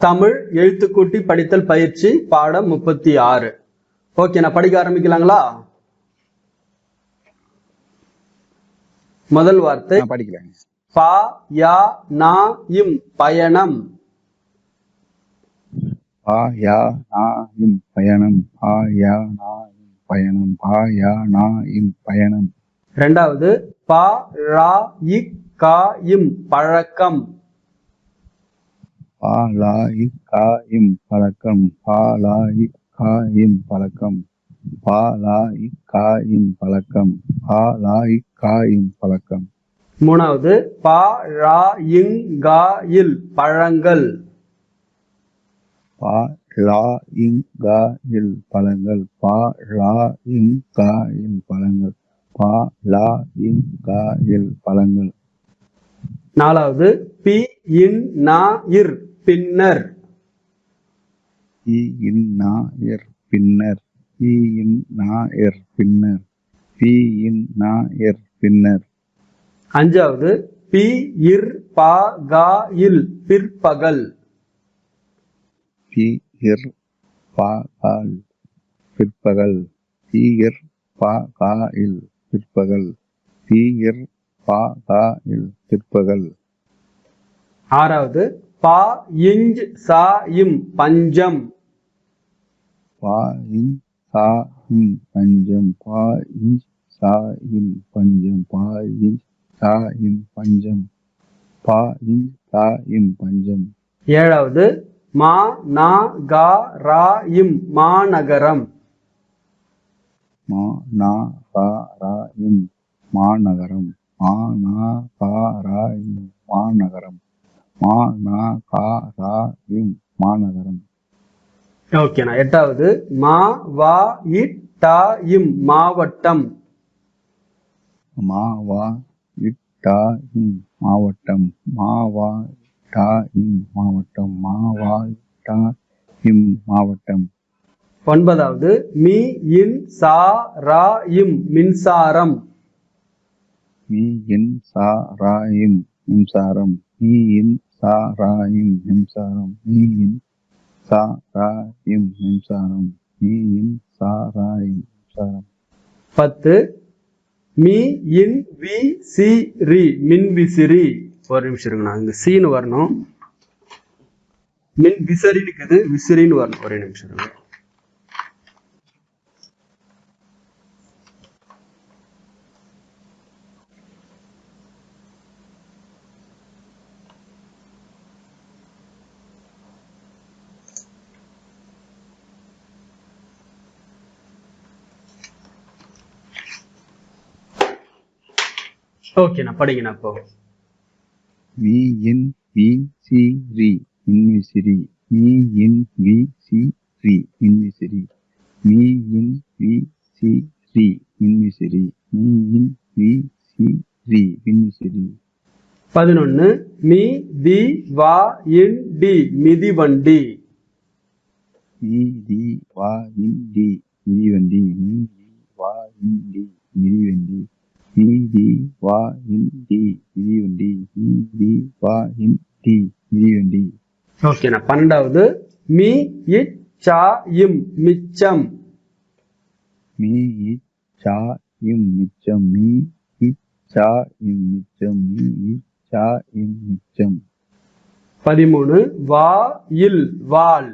தமிழ் எழுத்துக்கூட்டி படித்தல் பயிற்சி பாடம் முப்பத்தி ஆறு. ஓகே நான் படிக்க ஆரம்பிக்கலாங்களா? முதல் வார்த்தை படிக்கலாங்க பா யா நா இம் பயணம். பா யா நா இம் பயணம். பா யா நா இம் பயணம். பா யா நா இம் பயணம். ரெண்டாவது பா ரா இக் கா இம் பழக்கம். பா லா இ கா இம் பழக்கம் பா லா இ கா இம் பழக்கம் பா லா இ கா இம் பழக்கம் பா லா இ கா இம் பழக்கம். மூணாவது பா ரா இங் கா இல் பழங்கள். பா லா இங் கா இல் பழங்கள் பா லா இங் கா இல் பழங்கள் பா லா இங் கா இல் பழங்கள். நாலாவது பி இன் நா இர் பின்னர். இ இன் நா இர் பின்னர். இ இன் நா இர் பின்னர். பி இன் நா இர் பின்னர். அஞ்சாவது பி இர் பா கா இல் பிற்பகல். பி இர் பா கால் பிற்பகல். பி இர் பா கா இல் பிற்பகல். பி இர் பா கா இல் பிற்பகல். ஆறாவது பா இஞ்ச் சா இம் பஞ்சம். பா இன் சா இம் பஞ்சம். பா இன் சா இம் பஞ்சம். பா இன் சா இம் பஞ்சம். பா இன் சா இம் பஞ்சம். ஏழாவது மா நா கா ரா இம் மாநகரம். மா நா கா ரா இம் மாநகரம். மா நா கா ரா இம் மாநகரம். மா நா கா ரா இம் மாநகரம் ஓகேண்ணா எட்டாவது மா வா டா இம் மாவட்டம். மா வா இட்டா இம் மாவட்டம். மா வா டா இம் மாவட்டம். மா வா இட்டா இம் மாவட்டம். ஒன்பதாவது மீ இன் சா ரா இம் மின்சாரம். மீ இன் சா ரா இம் மின்சாரம். மீ இன் சா ஹிம்சாரம் நீயும் மின்சாரம் ஹிம்சாரம் நீயும் சா ஹிம்சாரம் மின்சாரம். இன் பத்து மீ இன் வி சி ரி மின் விசிறி. ஒரு நிமிஷம் இருக்குண்ணா இங்க சீனு வரணும். மின் விசிறின்னு இருக்குது விசிறின்னு வரணும். ஒரே நிமிஷம் இருக்கு ஓகேண்ணா படிங்கண்ணா இப்போ இன் வி சி ரி மின்விசிறி மீ இன் வி சி ரி மின்விசிறி மீ இன் வி சி ரி மின்விசிறி மீ இன் வி சி ரி மின்விசிறி பதினொன்னு மீ தி வா இன் டி மிதிவண்டி மீ தி வா இன் டி மிதிவண்டி மீ தி வா இன் டி மிதிவண்டி மீ தி வா இன் டி மிதிவண்டி மீ தி வா இன் டி மிதிவண்டி ஓகேண்ணா பன்னெண்டாவது. மீ இட் சா இம் மிச்சம். மீ இச் சா இம் மிச்சம். மீ இச் சா இம் மிச்சம். மீ இச் சா இம் மிச்சம். பதிமூணு. வா இல் வால்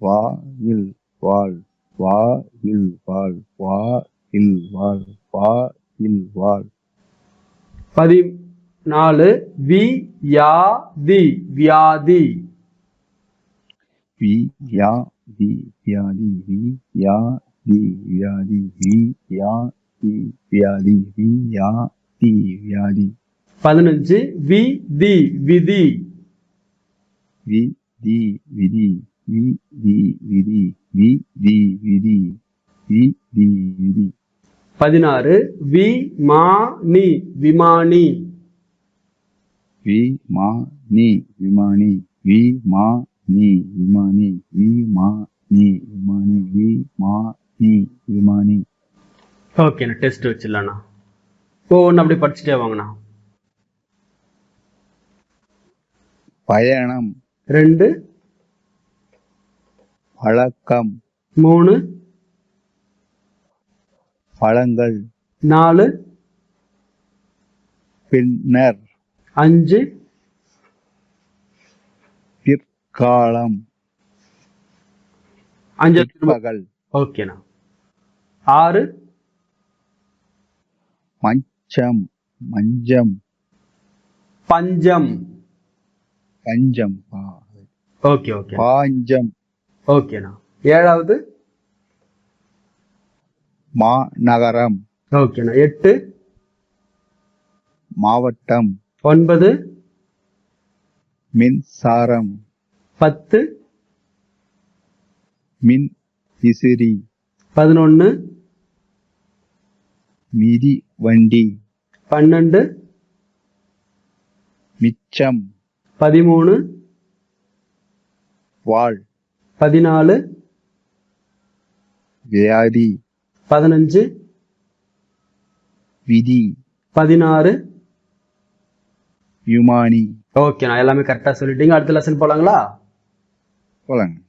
வா இல் வால் வா இல் வால் வா இல் வால் வா இல் வால் பதினாலு வியாதி. வியாதி வியாதி வி யா தி வியாதி வி யா தி வியாதி. பதினஞ்சு வி தி விதி. வி தி விதி வி தி விதி வி தி விதி. வி தி விதி பதினாறு விமானி வி மா நீ விமானி வி மா நீ விமானி வி மா நீ விமானி. வி மா நீ விமானி ஓகேண்ணா டெஸ்ட் வச்சிடலாண்ணா ஒவ்வொன்று அப்படி படிச்சுட்டே வாங்கண்ணா. பயணம். ரெண்டு. பழக்கம். மூணு. பழங்கள். நாலு. பின்னர் அஞ்சு. பிற்காலம். அஞ்சு. பிற்பகல். ஓகேண்ணா ஆறு. மஞ்சம். மஞ்சம். பஞ்சம். பஞ்சம். ஓகே ஓகே பாஞ்சம். ஓகேண்ணா ஏழாவது. மாநகரம். ஓகேண்ணா எட்டு. மாவட்டம். ஒன்பது. மின்சாரம். பத்து. மின் விசிறி. பதினொன்று மிதி வண்டி. பன்னெண்டு. மிச்சம். பதிமூணு. வாழ். பதினாலு. வியாதி. பதினஞ்சு. விதி. பதினாறு. யுமானி ஓகேண்ணா எல்லாமே கரெக்டாக சொல்லிட்டீங்க அடுத்த லெசன் போலாங்களா? போலாங்க.